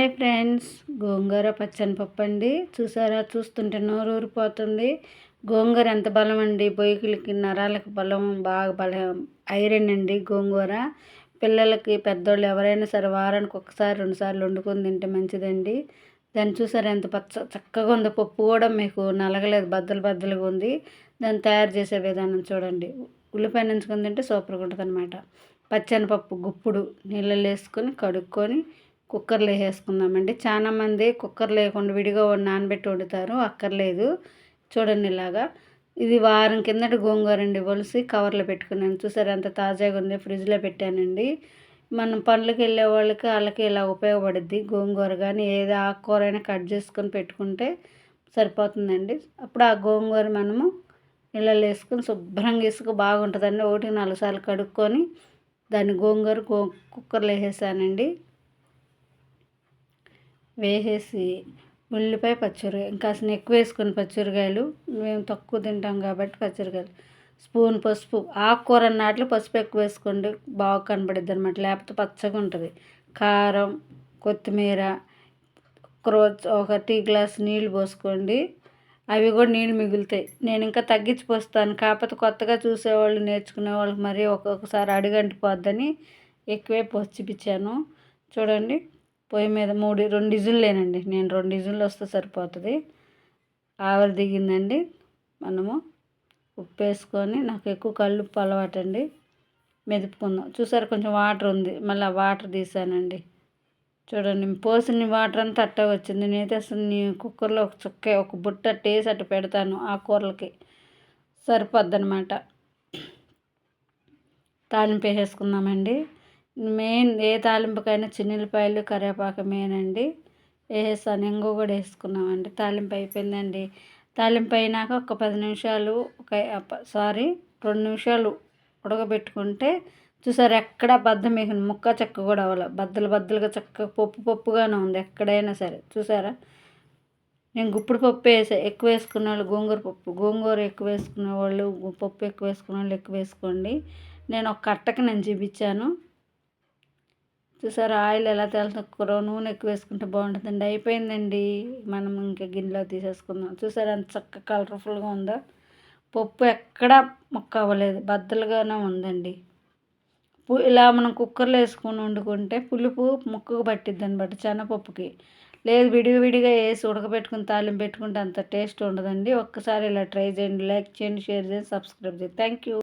Hi friends. గోంగూర పచ్చని పప్పు అండి చూసారా? చూస్తుంటే నోరు ఊరిపోతుంది గోంగూర ఎంత బలం అండి బొయ్యకులకి నరాలకు బలం బాగా బలం ఐరన్ అండి గోంగూర. పిల్లలకి పెద్దోళ్ళు ఎవరైనా సరే వారానికి ఒకసారి రెండుసార్లు వండుకొని తింటే మంచిదండి. దాన్ని చూసారా? ఎంత పచ్చ చక్కగా ఉంది. పప్పు కూడా మీకు నలగలేదు. బద్దలు బద్దలుగా ఉంది. దాన్ని తయారు చేసే విధానం చూడండి. ఉల్లిపాయ నంచుకొని తింటే సూపర్గా ఉంటుంది అనమాట పచ్చనిపప్పు గుప్పుడు నీళ్ళలో వేసుకొని కడుక్కొని కుక్కర్లో వేసుకుందామండి చాలామంది కుక్కర్ లేకుండా విడిగా నానబెట్టి వండుతారు. అక్కర్లేదు. చూడండి ఇలాగా. ఇది వారం కిందట గోంగూర అండి. ఒలిసి కవర్లో పెట్టుకున్నాను. చూసారు ఎంత తాజాగా ఉంది ఫ్రిడ్జ్లో పెట్టానండి. మనం పనులకు వెళ్ళే వాళ్ళకి వాళ్ళకి ఇలా ఉపయోగపడుద్ది. గోంగూర కానీ ఏదో ఆకుకూర అయినా కట్ చేసుకొని పెట్టుకుంటే సరిపోతుందండి. అప్పుడు ఆ గోంగూర మనము నీళ్ళలో వేసుకొని శుభ్రంగా వేసుకు బాగుంటుందండి. ఒకటి నాలుగు సార్లు కడుక్కొని దాన్ని గోంగూర గో కుక్కర్లో వేసేసానండి. వేసేసి ఉల్లిపాయ పచ్చిమిరకాయ ఇంకా అసలు ఎక్కువ వేసుకుని పచ్చిరకాయలు మేము తక్కువ తింటాం కాబట్టి పచ్చిరకాయలు స్పూన్ పసుపు ఆకుకూర నాట్లు పసుపు ఎక్కువ వేసుకోండి. బాగా కనబడుద్ది అనమాట లేకపోతే పచ్చగా ఉంటుంది. కారం కొత్తిమీర ఒక ఒక టీ గ్లాస్ నీళ్ళు పోసుకోండి. అవి కూడా నీళ్ళు మిగులుతాయి. నేను ఇంకా తగ్గించి పోస్తాను. కాకపోతే కొత్తగా చూసేవాళ్ళు నేర్చుకునే వాళ్ళకి మరీ ఒక్కొక్కసారి అడుగంటిపోద్దని ఎక్కువే పోసి చూపించాను. చూడండి. పొయ్యి మీద మూడు రెండు ఇజుల్లేనండి నేను రెండు ఇజుల్లో వస్తే సరిపోతుంది. ఆవిరి దిగిందండి. మనము ఉప్పు వేసుకొని నాకు ఎక్కువ కళ్ళు ఉప్పు అలవాటండి. మెదుపుకుందాం. చూసారు కొంచెం వాటర్ ఉంది. మళ్ళీ ఆ వాటర్ తీసానండి. చూడండి పోసిన వాటర్ అంతా అట్ట వచ్చింది. నేనైతే అసలు నీ కుక్కర్లో ఒక చుక్క ఒక బుట్ట టేసి అట్ట పెడతాను ఆ కూరలకి. సరిపోద్ది అనమాట తాలింపు వేసుకుందామండి మెయిన్ ఏ తాలింపుకైనా చిన్నపాయలు కరివేపాకు మెయిన్ అండి వేసేసాను ఇంగు కూడా వేసుకున్నామండి. తాలింపు అయిపోయిందండి. తాలింపు అయినాక ఒక పది నిమిషాలు ఒక సారీ రెండు నిమిషాలు ఉడకబెట్టుకుంటే చూసారు ఎక్కడ బద్ద మీకు ముక్క చెక్క కూడా అవ్వాలి. బద్దలు బద్దలుగా చక్కగా పప్పు పప్పుగానే ఉంది ఎక్కడైనా సరే. చూసారా? నేను గుప్పుడు పప్పు వేసా ఎక్కువ వేసుకున్న వాళ్ళు గోంగూర పప్పు గోంగూర ఎక్కువ వేసుకునే వాళ్ళు పప్పు ఎక్కువ వేసుకునే వాళ్ళు ఎక్కువ వేసుకోండి. నేను ఒక కట్టకి నేను చూపించాను. చూసారా ఆయిల్ ఎలా తక్కువ నూనె ఎక్కువ వేసుకుంటే బాగుంటుందండి. అయిపోయిందండి. మనం ఇంకా గిన్నెలో తీసేసుకుందాం. చూసారా ఎంత చక్కగా కలర్ఫుల్గా ఉందో. పప్పు ఎక్కడా మొక్క అవ్వలేదు. బద్దలుగానే ఉందండి. ఇలా మనం కుక్కర్లో వేసుకొని వండుకుంటే పులుపు ముక్కకు పట్టిద్ది అనమాట చెనపప్పుకి లేదు విడిగా విడిగా వేసి ఉడకబెట్టుకుని తాలింపు పెట్టుకుంటే అంత టేస్ట్ ఉండదండి. ఒక్కసారి ఇలా ట్రై చేయండి. లైక్ చేయండి షేర్ చేయండి సబ్స్క్రైబ్ చేయండి. Thank you